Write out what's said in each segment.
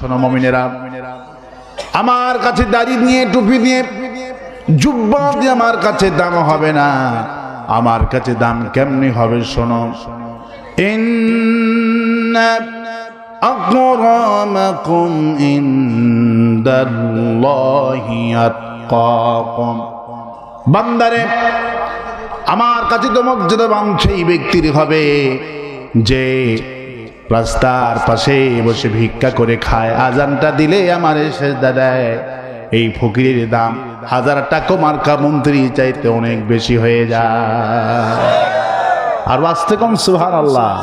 শোনো মমিনেরা আমার কাছে দাড়ি নিয়ে টুপি দিয়ে জুব্বা দিয়ে আমার কাছে দাম হবে না আমার কাছে দাম কেমনি হবে শোনো إن أكرمكم عند الله أتقاكم বান্দারে আমার কাছে তো মর্যাদাবান সেই ব্যক্তির হবে যে রাস্তার পাশে বসে ভিক্ষা করে খায়। আজানটা দিলে আমার সেজদা দেয়। এই ফকিরের দাম হাজার টাকা মার্কা মন্ত্রী চাইতে অনেক বেশি হয়ে যায়। আর আসতে কম সুহান আল্লাহ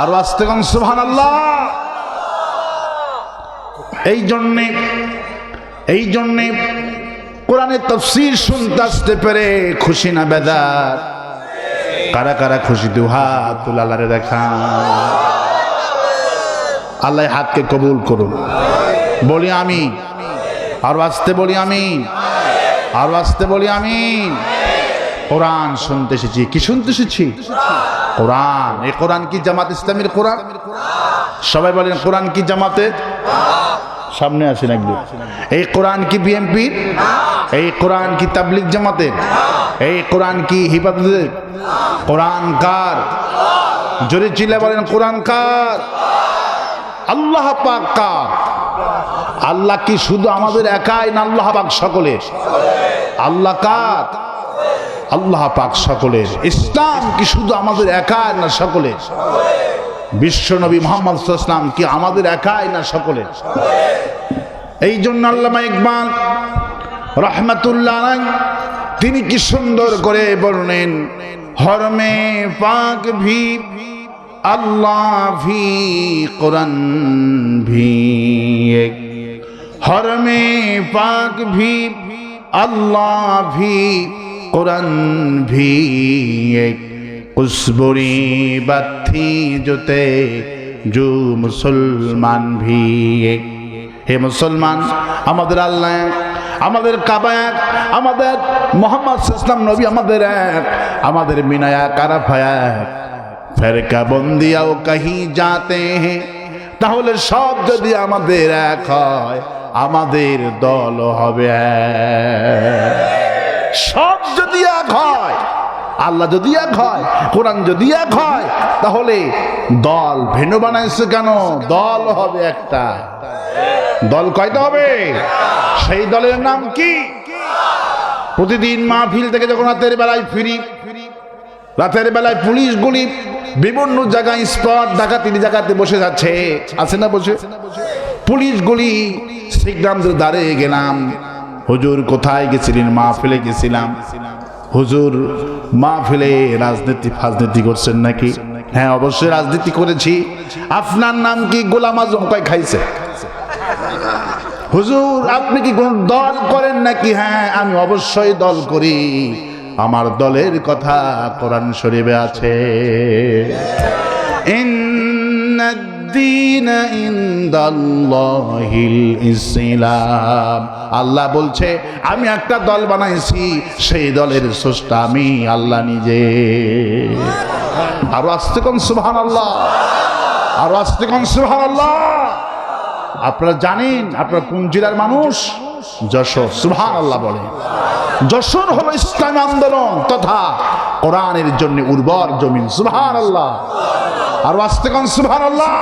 আর আসতে কম সুহান আল্লাহ এই জন্যে এই জন্যে কোরআনের তফসির শুনতে আসতে পেরে খুশি না বেদার কারা কারা খুশি দুহা তুলালারে দেখা আল্লাহ হাতকে কবুল করুন। বলি আমি আর আসতে বলি আমি আর আসতে বলি আমি কোরআন শুনতে এসেছি। কি শুনতে এসেছি? কোরআন। এই কোরআন কি জামাত ইসলামের কোরআন? সবাই বলেন, কোরআন কি জামাতের? সামনে আসেন একদম এই কোরআন কি বিএমপির এই কোরআন কি তাবলিক জামাতের? এই কোরআন কি হিফাজতের? কোরআন কার? জোরে চিল্লা বলেন, কোরআন কার? আল্লাহ পাক কার? আল্লাহ কি শুধু আমাদের একাই না আল্লাহ পাক সকলের আল্লাহ কার? আল্লাহ পাক সকলের ইসলাম কি শুধু আমাদের একাই না সকলের বিশ্ব নবী মোহাম্মদ ইসলাম কি আমাদের একাই না সকলের এই জন্য আল্লামা ইকবাল রহমাতুল্লাহ তিনি কি সুন্দর করে বললেন হরমে পাক ভি আল্লাহ ভি কোরআন ভি এক হরমে পাক ভি আল্লাহ ভি কোরআন ভি, কুসবুরি বাথি জোতে জু মুসলমান ভি এক হে মুসলমান, আমাদের আল্লাহ আমাদের কাবা এক, আমাদের মোহাম্মদ ইসলাম নবী আমাদের এক, আমাদের মিনায়া কারাফা এক। ফেরকা বন্দিয়াও কাহি যাতে হে তাহলে সব যদি আমাদের এক হয়, আমাদের দল হবে সব যদি এক হয়, আল্লাহ যদি এক হয়, কোরআন যদি এক হয়, তাহলে দল ভেনু বানাইছে কেন? দল হবে একটা। দল কয়টা হবে? সেই দলের নাম কি? প্রতিদিন মাহফিল থেকে যখন রাতের বেলায় ফিরি, রাতের বেলায় পুলিশগুলি বিভিন্ন জায়গায় স্পট ডাকাতির জায়গাতে বসে যাচ্ছে। আছে না বসে? পুলিশগুলি সিগনাম দাঁড়িয়ে গেলাম। হুজুর কোথায় গেছিলেন? মা ফেলে গেছিলাম। হুজুর মা ফেলে রাজনীতি ফাজনীতি করছেন নাকি? হ্যাঁ অবশ্যই রাজনীতি করেছি। আপনার নাম কি? গোলাম আজম কয় খাইছে? হুজুর, আপনি কি কোন দল করেন নাকি? হ্যাঁ আমি অবশ্যই দল করি। আমার দলের কথা কোরআন শরীফে আছে। আল্লাহ বলছে, আমি একটা দল বানাইছি, সেই দলের স্রষ্টা আমি, আল্লাহ নিজে। আরও আসতে কোন সুবহান আল্লাহ আরও আসতে কোন সুবহান আল্লাহ আপনারা জানেন, আপনারা কোন জেলার মানুষ? যশোর সুবহান আল্লাহ বলে। যশোর হলো ইসলামী আন্দোলন তথা কোরআনের জন্য উর্বর জমিন সুবহান আল্লাহ আর আসতে কোন সুবহান আল্লাহ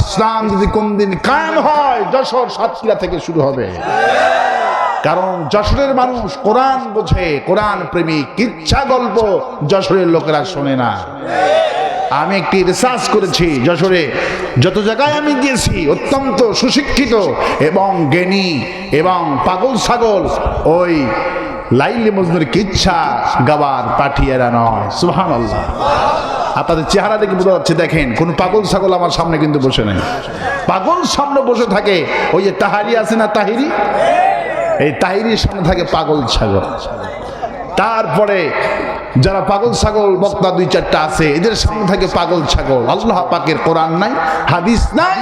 ইসলাম যদি কোনদিন কায়েম হয়, যশোর সাতক্ষীরা থেকে শুরু হবে। কারণ যশোরের মানুষ কোরআন বোঝে, কোরআন প্রেমিক কিচ্ছা গল্প যশোরের লোকেরা শোনে না। আমি একটি রিসার্চ করেছি, যশোরে যত জায়গায় আমি গিয়েছি, অত্যন্ত সুশিক্ষিত এবং জ্ঞানী এবং পাগল ছাগল, ওই লাইলি মজনুর কিচ্ছা গাবার পাঠিয়েরা নয়। সুহান আপনাদের চেহারা দেখে বোঝা যাচ্ছে, দেখেন, কোন পাগল ছাগল আমার সামনে কিন্তু বসে নেই। পাগল সামনে বসে থাকে, ওই যে তাহারি আছে না তাহিরি? এই তাহিরির সামনে থাকে পাগল ছাগল। তারপরে যারা পাগল ছাগল, বক্তা দুই চারটা আছে, এদের সামনে থাকে পাগল ছাগল। আল্লাহ পাকের কোরআন নাই, হাদিস নাই,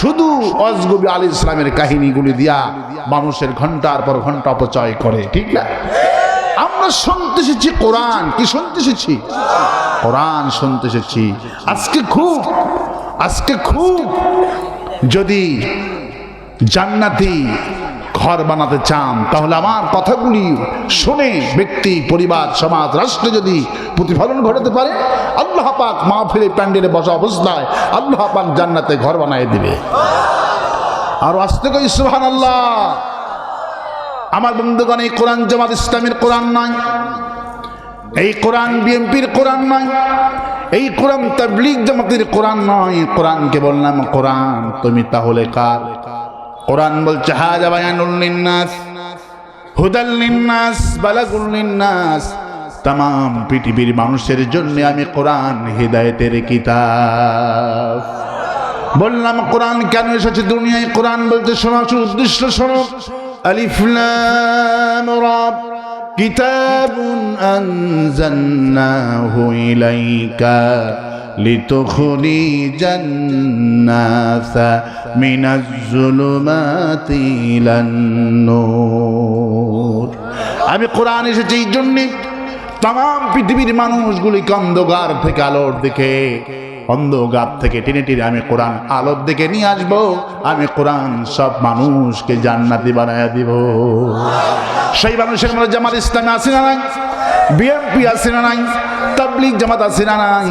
শুধু অজগবি আলী ইসলামের কাহিনীগুলি দিয়া মানুষের ঘণ্টার পর ঘণ্টা অপচয় করে, ঠিক না? আমরা শুনতে এসেছি কোরআন, কি শুনতে এসেছি কোরআন শুনতে এসেছি আজকে খুব আজকে খুব যদি জান্নাতি ঘর বানাতে চান, তাহলে আমার কথাগুলি শুনে ব্যক্তি, পরিবার, সমাজ, রাষ্ট্রে যদি প্রতিফলন ঘটাতে পারে, আল্লাহ পাক মাহফিলে প্যান্ডেলে বসা অবস্থায় আল্লাহ পাক জান্নাতে ঘর বানায় দিবে। আর আসতে কই সুহান আল্লাহ আমার বন্ধুগণ, এই কোরআন জামাত ইসলামের কোরআন নয়, এই কোরআন বিএনপির কোরআন নয়, এই কোরআন তাবলিগ জামাতের কোরআন নয়, কোরআনকে বললাম কোরআন, তুমি তাহলে কার? কোরআন বলছে, হাজা বায়ানুল লিন্নাস, হুদাল লিন্নাস, বালাগুল লিন্নাস। তাম পৃথিবীর মানুষের জন্য আমি কোরআন হৃদায়তের কিতাব। বললাম, কোরআন কেন এসেছে দুনিয়ায়? কোরআন বলতে শোনা উদ্দেশ্য স্বরূপ আলিফলাম রব, কিতাবুন আনজান্নাহু لتخرج الناس من الظلمات إلى النور আমি কোরআন এসেছি এই জন্যে তাম পৃথিবীর মানুষগুলিকে অন্ধকার থেকে আলোর দিকে অন্ধকার থেকে টেনে টেনে আমি কোরআন আলোর দিকে নিয়ে আসবো আমি কোরআন সব মানুষকে জান্নাতি বানায় দিব সেই মানুষের মধ্যে জামাত ইসলামে আছে না নাই বিএমপি আছে না নাই তাবলিগ জামাত আছে না নাই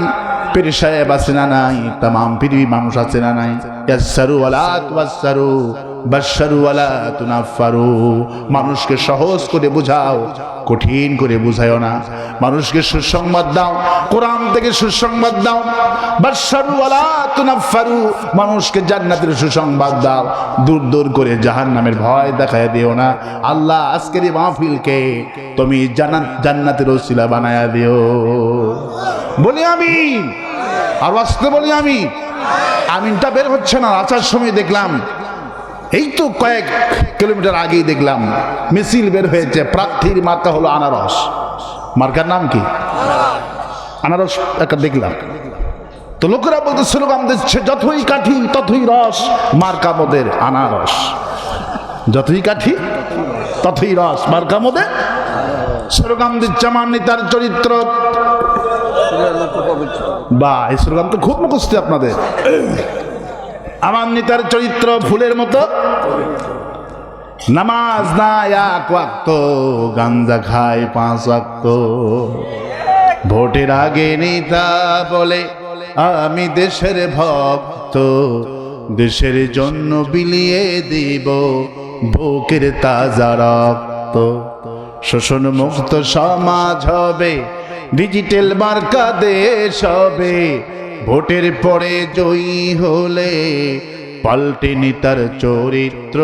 পীর সাহেব আছে না নাই? তাম মানুষ আছে না নাই? মানুষকে সহজ করে বুঝাও, কঠিন করে বুঝায়ও না। মানুষকে সুসংবাদ দাও, কোরআন থেকে সুসংবাদ দাও তুনাফারু মানুষকে জান্নাতের সুসংবাদ দাও, দূর দূর করে জাহান্নামের ভয় দেখায় দিও না। আল্লাহ আজকের মাহফিলকে তুমি জান্নাতের ওসিলা বানায়া দিও। বলি আমি আর আসতে বলি আমি। আমিনটা বের হচ্ছে না, আসার সময় দেখলাম। এই তো কয়েক কিলোমিটার আগেই দেখলাম, মিছিল বের হয়েছে, প্রার্থীর মার্কা হলো আনারস। মার্কার নাম কি? আনারস একটা দেখলাম। তো লোকেরা বলতে স্লোগান দিচ্ছে, যতই কাঠি, ততই রস, মার্কা মোদের আনারস। যতই কাঠি, ততই রস, মার্কা মোদের স্লোগান দিচ্ছে আমার নেতার চরিত্র। বা তো খুব মুখস্থ আপনাদের। আমার নেতার চরিত্র ফুলের মতো। নামাজ না এক ওয়াক্ত, গাঞ্জা খায় পাঁচ ওয়াক্ত। ভোটের আগে নেতা বলে, আমি দেশের ভক্ত, দেশের জন্য বিলিয়ে দিব বুকের তাজা রক্ত। শোষণ মুক্ত সমাজ হবে ডিজিটাল মার্কা দেশ হবে ভোটের পরে জয়ী হলে পাল্টেনি তার চরিত্র।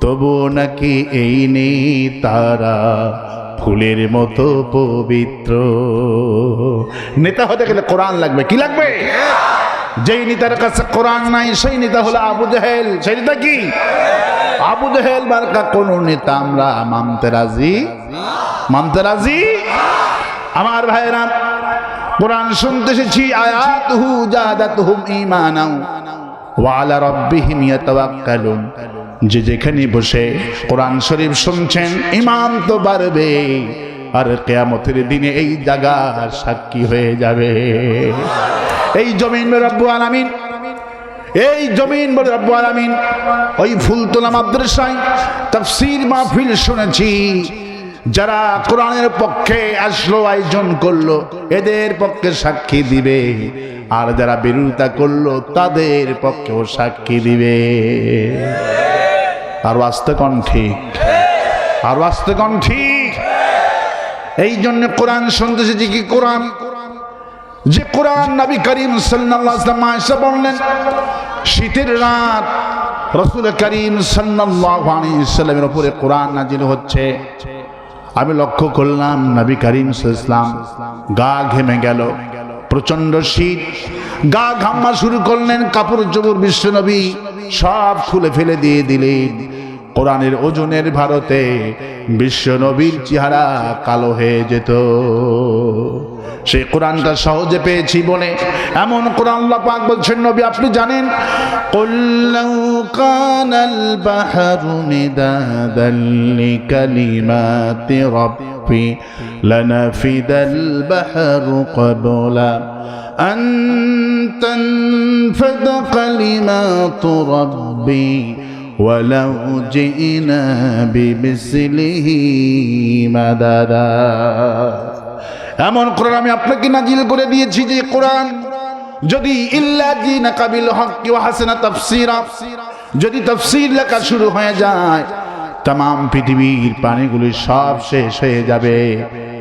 তবু নাকি এই নেই তারা ফুলের মতো পবিত্র। নেতা হতে গেলে কোরআন লাগবে। কি লাগবে? যেই নেতার কাছে কোরআন নাই, সেই নেতা হলো আবু জাহেল। সেই নেতা কি? আবু জাহেল মার্কা কোন নেতা আমরা মানতে রাজি? মানতে রাজি? আমার ভাইরা কোরআন শুনতে এসেছি, আয়াতুহু জাদাতুহুম ঈমানাও, ওয়া আলা রাব্বিহিম ইয়াতাওয়াক্কালুন। যে যেখানে বসে কোরআন শরীফ শুনছেন ইমান তো বাড়বে, আর কেয়ামতের দিনে এই জায়গা সাক্ষী হয়ে যাবে। এই জমিন রব্বু আলামিন এই জমিন বলে রব্বু আলামিন, ওই ফুলতলা মাদ্রাসায় তাফসীর মাহফিল শুনেছি। যারা কোরআনের পক্ষে আসলো, আয়োজন করল, এদের পক্ষে সাক্ষী দিবে। আর যারা বিরোধিতা করল, তাদের পক্ষেও সাক্ষী দিবে। আর আসতে কন ঠিক। আর আসতে কন ঠিক। এই জন্য কোরআন শুনতে এসেছি কি কোরআন? যে কোরআন নবী করিম সাল্লাল্লাহু বললেন, শীতের রাত রসুল করিম সাল্লামের উপরে কোরআন নাজিল হচ্ছে। আমি লক্ষ্য করলাম নবী করিম ইসলাম গা ঘেমে গেল প্রচণ্ড শীত। গা ঘাম্মা শুরু করলেন, কাপড় চোপড় বিশ্ব নবী সব খুলে ফেলে দিয়ে দিলেন। কোরআনের ওজনের ভারতে বিশ্ব নবীর চেহারা কালো হয়ে যেত। সেই কোরআনটা সহজে পেয়েছি বলে এমন কোরআন আল্লাহ পাক বলছেন নবী আপনি জানেন কল্লাউ কানাল বাহরু মিদাদাল লিকালিমাতি রাব্বি ربي لنفد البحر قبل أن تنفد كلمات ربي ولو جئنا بمثله مددا এমন কোরআন আমি আপনাকে নাজিল করে দিয়েছি যে কোরআন যদি ইল্লা জিনা কাবিল হক ওয়া হাসানা তাফসীরা, যদি তাফসীর লেখা শুরু হয়ে যায় তাম পৃথিবীর পানিগুলি সব শেষ হয়ে যাবে।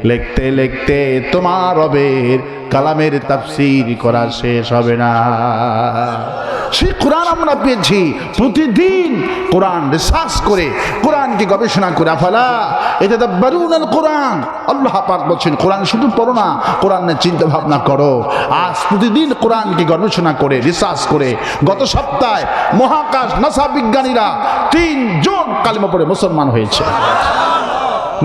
লিখতে লিখতে তোমার রবের কালামের তাফসীর করা শেষ হবে না। সেই কোরআন আমরা পেয়েছি। প্রতিদিন কোরআন রিসার্চ করে, কোরআনকে গবেষণা করে, আফালা এটা দাব্বারুন আল কোরআন আল্লাহ পাক বলছেন, কোরআন শুধু পড়ো না কোরআনের চিন্তা ভাবনা করো। আজ প্রতিদিন কোরআনকে গবেষণা করে রিসার্চ করে, গত সপ্তাহে মহাকাশ নাসা বিজ্ঞানীরা তিনজন কালিমা পড়ে মুসলমান হয়েছে।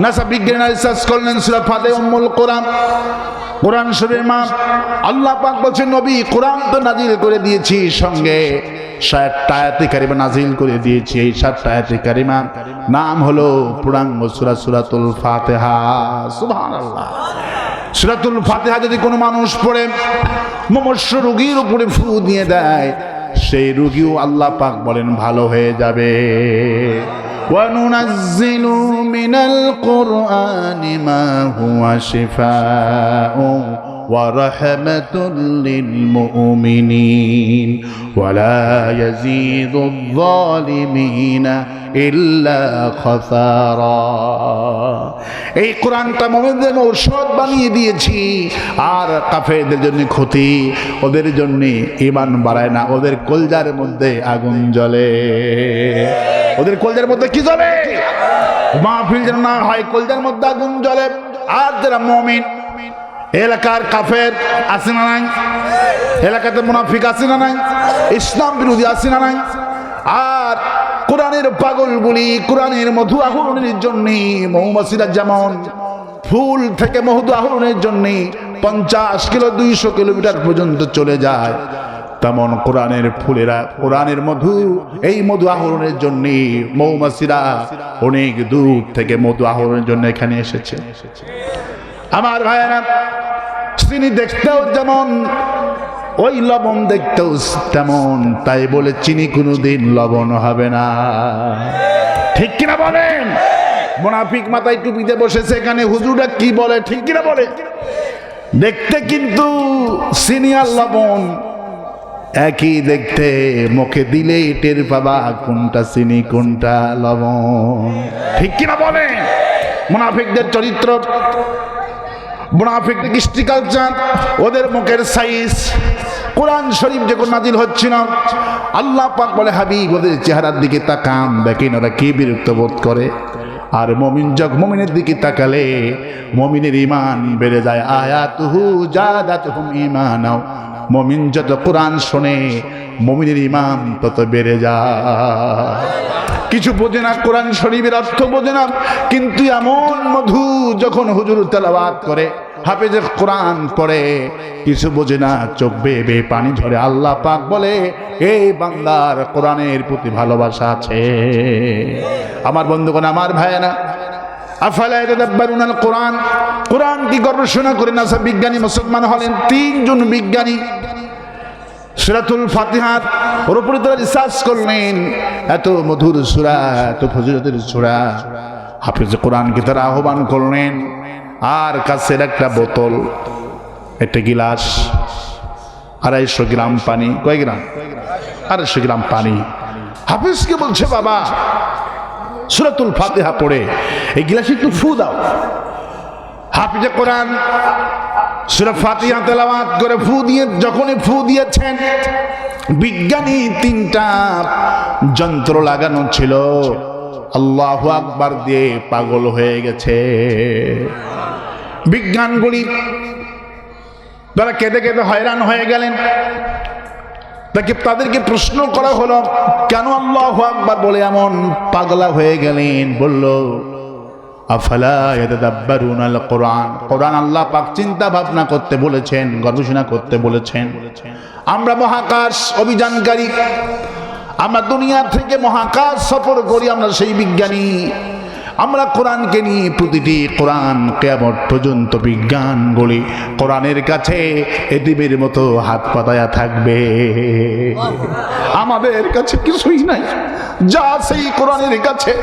নাসা বিজ্ঞানীরা রিসার্চ করলেন, সুরা উম্মুল কোরআন। কোরআন শরীর মা আল্লাহ পাক বলছেন, নবী, কোরআন তো নাজিল করে দিয়েছি, সঙ্গে নাজিল করে দিয়েছি। এই নাম হলো সুরাতুল ফাতেহা। সুরাতুল যদি কোনো মানুষ পড়ে, মমস্য রোগীর উপরে ফু দিয়ে দেয়, সেই রুগীও আল্লাহ পাক বলেন, ভালো হয়ে যাবে। وننزل من القرآن ما هو شفاء. ورحمة للمؤمنين ولا يزيد الظالمين إلا خسارا এই কোরআনটা মোমেনদের ঔষধ বানিয়ে দিয়েছি আর কাফেরদের জন্য ক্ষতি ওদের জন্য ইমান বাড়ায় না ওদের কলজার মধ্যে আগুন জ্বলে ওদের কলজার মধ্যে কি জ্বলে মাহফিল যেন না হয় কলজার মধ্যে আগুন জ্বলে আর যারা মমিন এলাকার কাফের আছে না নাই? এলাকাতে মুনাফিক আছে না নাই? ইসলাম বিরোধী আছে না নাই? আর কোরআনের পাগলগুলি, কোরআনের মধু আহরণের জন্য মৌমাছিরা যেমন ফুল থেকে মধু আহরণের জন্য পঞ্চাশ কিলো, দুইশো কিলোমিটার পর্যন্ত চলে যায় তেমন কোরআনের ফুলেরা, কোরআনের মধু, এই মধু আহরণের জন্য মৌমাছিরা অনেক দূর থেকে মধু আহরণের জন্য এখানে এসেছে। আমার ভাইয়েরা, তিনি দেখতেও যেমন, ওই লবণ দেখতেও তেমন, তাই বলে চিনি কোনোদিন লবণ হবে না। ঠিক কিনা বলেন? মোনাফিক মাথায় টুপিতে বসেছে এখানে হুজুরা কি বলে? ঠিক কিনা বলে? দেখতে কিন্তু সিনিয়র লবণ একই দেখতে, মুখে দিলেই টের পাবা কোনটা চিনি, কোনটা লবণ। ঠিক কিনা বলে মুনাফিকদের চরিত্র, মুনাফিক কৃষ্টি কালচার, ওদের মুখের সাইজ। কোরআন শরীফ যখন নাজিল হচ্ছে না, আল্লাহ পাক বলে, হাবিব, ওদের চেহারার দিকে তাকান, দেখেন ওরা কি বিরক্ত বোধ করে। আর মমিন যক মমিনের দিকে তাকালে, মমিনের ইমান বেড়ে যায়। আয়াতুহু জাদাতুহুম ঈমানাও। মমিন যত কোরআন শোনে, মমিনের ইমান তত বেড়ে যায়। কিছু বোঝে না কোরআন শরীফের অর্থ বোঝে না, কিন্তু এমন মধু যখন হুজুর তেলাওয়াত করে হাফেজে কোরআন পড়ে, কিছু বোঝে না, চোখ বেয়ে পানি ঝরে আল্লাহ পাক বলে এই বান্দার কোরআনের প্রতি ভালোবাসা আছে। আমার বন্ধুগণ, আমার ভাইয়েরা, আফালা ইয়াতাদাব্বারুন আল কোরআন কোরআন কি গবেষণা করে নাসা বিজ্ঞানী মুসলমান হলেন? তিনজন বিজ্ঞানী। সুরাতুল ফাতিহার ওর উপরে তারা রিসার্চ করলেন। এত মধুর সুরা, এত ফজিলতের সুরা। হাফিজ কোরআনকে তারা আহ্বান করলেন, আর কাছের একটা বোতল, একটা গিলাস, আড়াইশো গ্রাম পানি, কয় গ্রাম? আড়াইশো গ্রাম পানি। হাফিজকে বলছে, বাবা, সুরাতুল ফাতিহা পড়ে, এই গিলাসে একটু ফু দাও। হাফিজে কোরআন, সুরা ফাতিহা তেলাওয়াত করে ফু দিয়ে, যখনই ফু দিয়েছেন, বিজ্ঞানী তিনটা যন্ত্র লাগানো ছিল। আল্লাহ আকবার দিয়ে পাগল হয়ে গেছে। বিজ্ঞানগুলি তারা কেঁদে কেঁদে হয়রান হয়ে গেলেন। তাকে তাদেরকে প্রশ্ন করা হলো, কেন আল্লাহ আকবার বলে এমন পাগলা হয়ে গেলেন? বলল আফালা ইয়াতাদাব্বারুন আল কোরআন কোরআন আল্লাহ পাক চিন্তা করতে বলেছেন, গবেষণা করতে বলেছেন। আমরা মহাকাশ অভিযানকারী, আমরা দুনিয়া থেকে মহাকাশ সফর করি, আমরা সেই বিজ্ঞানী। আমরা কোরআনকে নিয়ে প্রতিটি কোরআন কেয়ামত পর্যন্ত বিজ্ঞান গড়ি কোরআনের কাছে এদিবের মতো হাত পাতায়া থাকবে। আমাদের কাছে কিছুই নাই। যা সেই কোরআনের কাছে।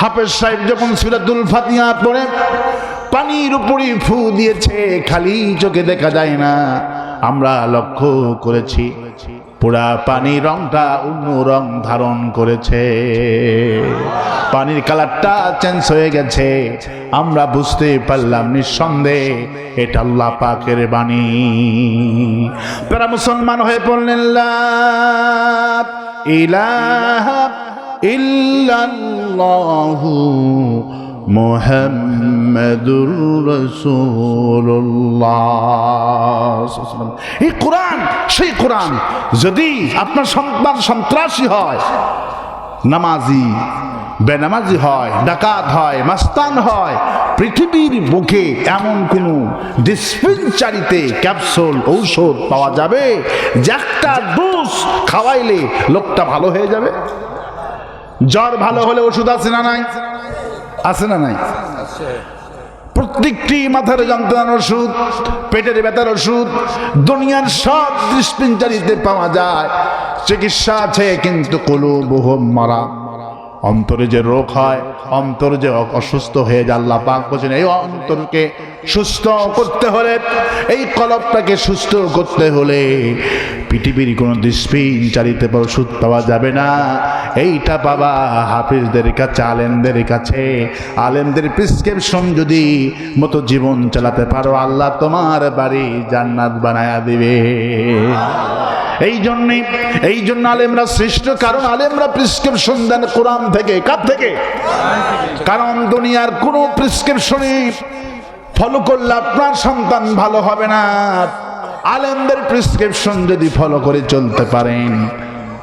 হাফেজ সাহেব যখন সিরাতুল ফাতিহা পড়ে, পানির উপরে ফু দিয়েছে, খালি চোখে দেখা যায় না। আমরা লক্ষ্য করেছি, পুরা পানি রংটা অন্য রং ধারণ করেছে। পানির কালারটা চেঞ্জ হয়ে গেছে, আমরা বুঝতে পারলাম নিঃসন্দেহে এটা আল্লাহ পাকের বাণী। তারা মুসলমান হয়ে পড়লেন ইলাহা ইল্লাল্লাহু মুহাম্মাদুর রাসূলুল্লাহ। এই কোরআন, সেই কোরআন, যদি আপনার সন্তান সন্ত্রাসী হয়, নামাজি, বেনামাজি হয়, ডাকাত হয়, মাস্তান হয়, পৃথিবীর বুকে এমন কোন ডিসপেন্সারিতে ক্যাপসুল, ঔষধ পাওয়া যাবে যে একটা ডোজ খাওয়াইলে লোকটা ভালো হয়ে যাবে? জ্বর ভালো হলে ওষুধ আছে না নাই? আছে না নাই? প্রত্যেকটি মাথার যন্ত্রণার ওষুধ, পেটের ব্যথার ওষুধ, দুনিয়ার সব ডিসপেন্সারিতে পাওয়া যায়। চিকিৎসা আছে, কিন্তু কলু বহু মারা অন্তরে যে রোগ হয়, অন্তর যে অসুস্থ হয়ে যায়, আল্লাহ পাক বলছেন, এই অন্তরকে সুস্থ করতে হলে, এই কলবটাকে সুস্থ করতে হলে পৃথিবীর কোনো ডিসপেন্সারিতে ওষুধ পাওয়া যাবে না। এইটা বাবা হাফিজদের কাছে, আলেমদের কাছে, আলেমদের প্রিসক্রিপশন যদি মতো জীবন চালাতে পারো, আল্লাহ তোমার বাড়ি জান্নাত বানায়া দিবে। এই জন্যে এই জন্য আলেমরা শ্রেষ্ঠ কারণ আলেমরা প্রিসক্রিপশন দেন, কোরআন থেকে কার থেকে। কারণ দুনিয়ার কোনো প্রিসক্রিপশনে ফলো করলে আপনার সন্তান ভালো হবে না। আলেমদের প্রিসক্রিপশন যদি ফলো করে চলতে পারেন,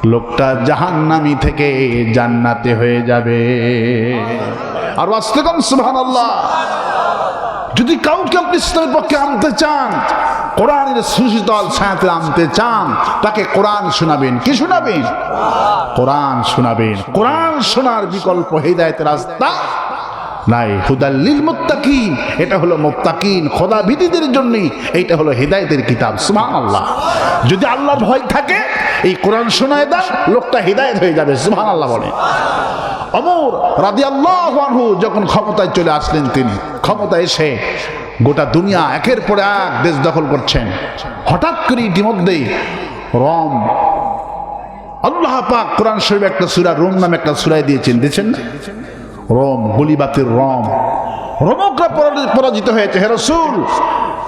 লোকটা জাহান্নামি থেকে জান্নাতে হয়ে যাবে। আর আসতে কম সুবহানাল্লাহ। যদি কাউকে আপনি ইসলামের পক্ষে আনতে চান কোরআনের সুশীতল ছায়াতে আনতে চান, তাকে কোরআন শোনাবেন। কি শোনাবেন? কোরআন শোনাবেন। কোরআন শোনার বিকল্প হেদায়তের রাস্তা নাই। হুদাল্লিল মুত্তাকিন, এটা হলো মুত্তাকিন। খোদা ভীতিদের জন্য এইটা হলো হেদায়েতের কিতাব। সুমান আল্লাহ যদি আল্লাহ ভয় থাকে, এই কোরআন শোনায় দেন লোকটা হেদায়েত হয়ে যাবে। সুমান আল্লাহ বলে। অমর রাদি আল্লাহ যখন ক্ষমতায় চলে আসলেন তিনি, ক্ষমতায় এসে গোটা দুনিয়া একের পর এক দেশ দখল করছেন। হঠাৎ করে ইতিমধ্যেই রম, আল্লাহ পাক কোরআন শরীফ একটা সুরা, রোম নামে একটা সুরাই দিয়েছেন। দিয়েছেন না? রোম, গুলিবাতির রম। রোমকরা পরাজি- পরাজিত হয়েছে। হে রসুল,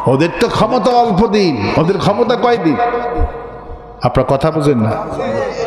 ওদের তো ক্ষমতা অল্প দিন। ওদের ক্ষমতা কয়দিন? আপনার কথা বুঝেন না।